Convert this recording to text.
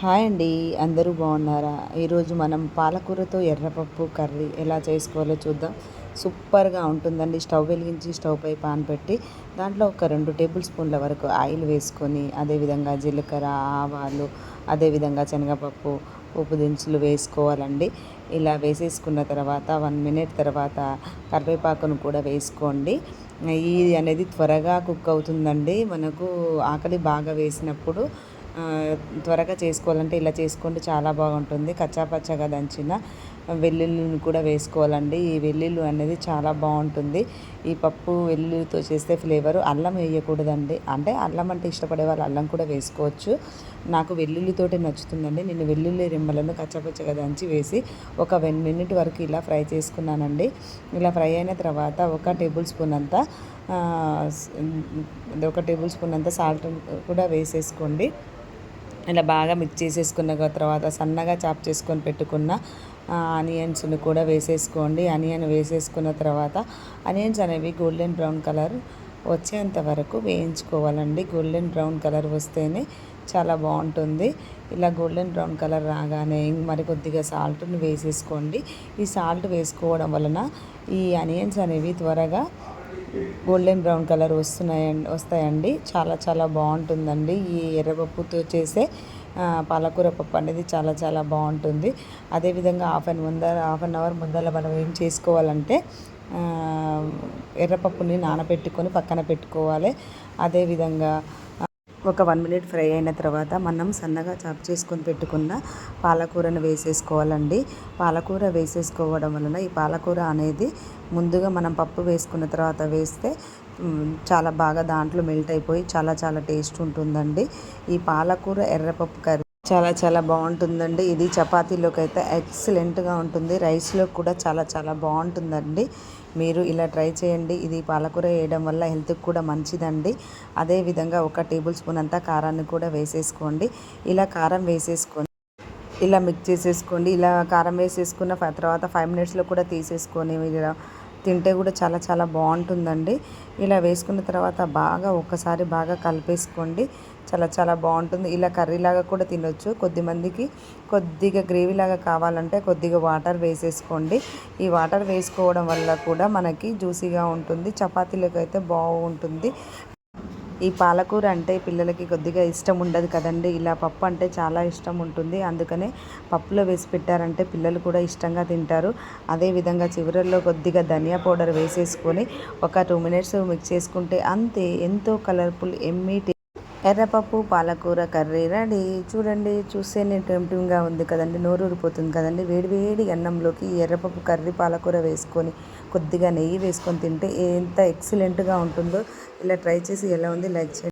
Hi అండి అందరూ బాగున్నారా? ఈరోజు మనం పాలకూరతో ఎర్రపప్పు కర్రీ ఎలా చేసుకోవాలో చూద్దాం. సూపర్గా ఉంటుందండి. స్టవ్ వెలిగించి స్టవ్ పై పాన్ పెట్టి దాంట్లో ఒక రెండు టేబుల్ స్పూన్ల వరకు ఆయిల్ వేసుకొని అదేవిధంగా జీలకర్ర ఆవాలు అదేవిధంగా శనగపప్పు ఉప్పు దినుసులు వేసుకోవాలండి. ఇలా వేసేసుకున్న తర్వాత వన్ మినిట్ తర్వాత కరివేపాకును కూడా వేసుకోండి. ఇది అనేది త్వరగా కుక్ అవుతుందండి. మనకు ఆకలి బాగా వేసినప్పుడు త్వరగా చేసుకోవాలంటే ఇలా చేసుకుంటే చాలా బాగుంటుంది. కచ్చాపచ్చగా దంచిన వెల్లుల్లిని కూడా వేసుకోవాలండి. ఈ వెల్లుల్లి అనేది చాలా బాగుంటుంది. ఈ పప్పు వెల్లుల్లితో చేస్తే ఫ్లేవర్ అల్లం వేయకూడదండి. అంటే అల్లం అంటే ఇష్టపడే వాళ్ళు అల్లం కూడా వేసుకోవచ్చు. నాకు వెల్లుల్లితోటే నచ్చుతుందండి. నేను వెల్లుల్లి రిమ్మలను కచ్చపచ్చగా దంచి వేసి ఒక వన్ మినిట్ వరకు ఇలా ఫ్రై చేసుకున్నానండి. ఇలా ఫ్రై అయిన తర్వాత ఒక టేబుల్ స్పూన్ అంతా ఒక టేబుల్ స్పూన్ అంతా సాల్ట్ కూడా వేసేసుకోండి. ఇలా బాగా మిక్స్ చేసేసుకున్న తర్వాత సన్నగా చాప్ చేసుకొని పెట్టుకున్న ఆనియన్స్ని కూడా వేసేసుకోండి. ఆనియన్ వేసేసుకున్న తర్వాత ఆనియన్స్ అనేవి గోల్డెన్ బ్రౌన్ కలర్ వచ్చేంత వరకు వేయించుకోవాలండి. గోల్డెన్ బ్రౌన్ కలర్ వస్తేనే చాలా బాగుంటుంది. ఇలా గోల్డెన్ బ్రౌన్ కలర్ రాగానే మరి కొద్దిగా సాల్ట్ని వేసేసుకోండి. ఈ సాల్ట్ వేసుకోవడం వలన ఈ ఆనియన్స్ అనేవి త్వరగా గోల్డెన్ బ్రౌన్ కలర్ వస్తున్నాయండి వస్తాయండి. చాలా చాలా బాగుంటుందండి. ఈ ఎర్రపప్పుతో చేసే పాలకూర పప్పు అనేది చాలా చాలా బాగుంటుంది. అదేవిధంగా హాఫ్ అన్ ముందర హాఫ్ అన్ అవర్ ముందర మనం ఏం చేసుకోవాలంటే ఎర్రపప్పుని నానబెట్టుకొని పక్కన పెట్టుకోవాలి. అదేవిధంగా ఒక వన్ మినిట్ ఫ్రై అయిన తర్వాత మనం సన్నగా చాప్ చేసుకొని పెట్టుకున్న పాలకూరను వేసేసుకోవాలండి. పాలకూర వేసేసుకోవడం వలన ఈ పాలకూర అనేది ముందుగా మనం పప్పు వేసుకున్న తర్వాత వేస్తే చాలా బాగా దాంట్లో మెల్ట్ అయిపోయి చాలా చాలా టేస్ట్ ఉంటుందండి. ఈ పాలకూర ఎర్రపప్పు కర్రీ చాలా చాలా బాగుంటుందండి. ఇది చపాతీలోకి అయితే ఎక్సలెంట్గా ఉంటుంది. రైస్లో కూడా చాలా చాలా బాగుంటుందండి. మీరు ఇలా ట్రై చేయండి. ఇది పాలకూర వేయడం వల్ల హెల్త్కి కూడా మంచిదండి. అదేవిధంగా ఒక టేబుల్ స్పూన్ అంతా కారాన్ని కూడా వేసేసుకోండి. ఇలా కారం వేసేసుకొని ఇలా మిక్స్ చేసేసుకోండి. ఇలా కారం వేసేసుకున్న తర్వాత ఫైవ్ మినిట్స్లో కూడా తీసేసుకొని మీరు తింటే కూడా చాలా చాలా బాగుంటుందండి. ఇలా వేసుకున్న తర్వాత బాగా ఒక్కసారి బాగా కలిపేసుకోండి. చాలా చాలా బాగుంటుంది. ఇలా కర్రీలాగా కూడా తినొచ్చు. కొద్దిమందికి కొద్దిగా గ్రేవీలాగా కావాలంటే కొద్దిగా వాటర్ వేసేసుకోండి. ఈ వాటర్ వేసుకోవడం వల్ల కూడా మనకి జ్యూసీగా ఉంటుంది. చపాతీలకు అయితే బాగుంటుంది. ఈ పాలకూర అంటే పిల్లలకి కొద్దిగా ఇష్టం ఉండదు కదండి. ఇలా పప్పు అంటే చాలా ఇష్టం ఉంటుంది. అందుకనే పప్పులో వేసి పెట్టారంటే పిల్లలు కూడా ఇష్టంగా తింటారు. అదేవిధంగా చివరల్లో కొద్దిగా ధనియా పౌడర్ వేసేసుకొని ఒక టూ మినిట్స్ మిక్స్ చేసుకుంటే అంతే ఎంతో కలర్ఫుల్ ఎమ్మీ ఎర్రపప్పు పాలకూర కర్రీ రెడీ. చూడండి చూస్తేనే టెంప్టింగ్గా ఉంది కదండి. నోరూరిపోతుంది కదండి. వేడి వేడి అన్నంలోకి ఎర్రపప్పు కర్రీ పాలకూర వేసుకొని కొద్దిగా నెయ్యి వేసుకొని తింటే ఎంత ఎక్సలెంట్గా ఉంటుందో. ఇలా ట్రై చేసి ఎలా ఉంది లైక్ చేయండి.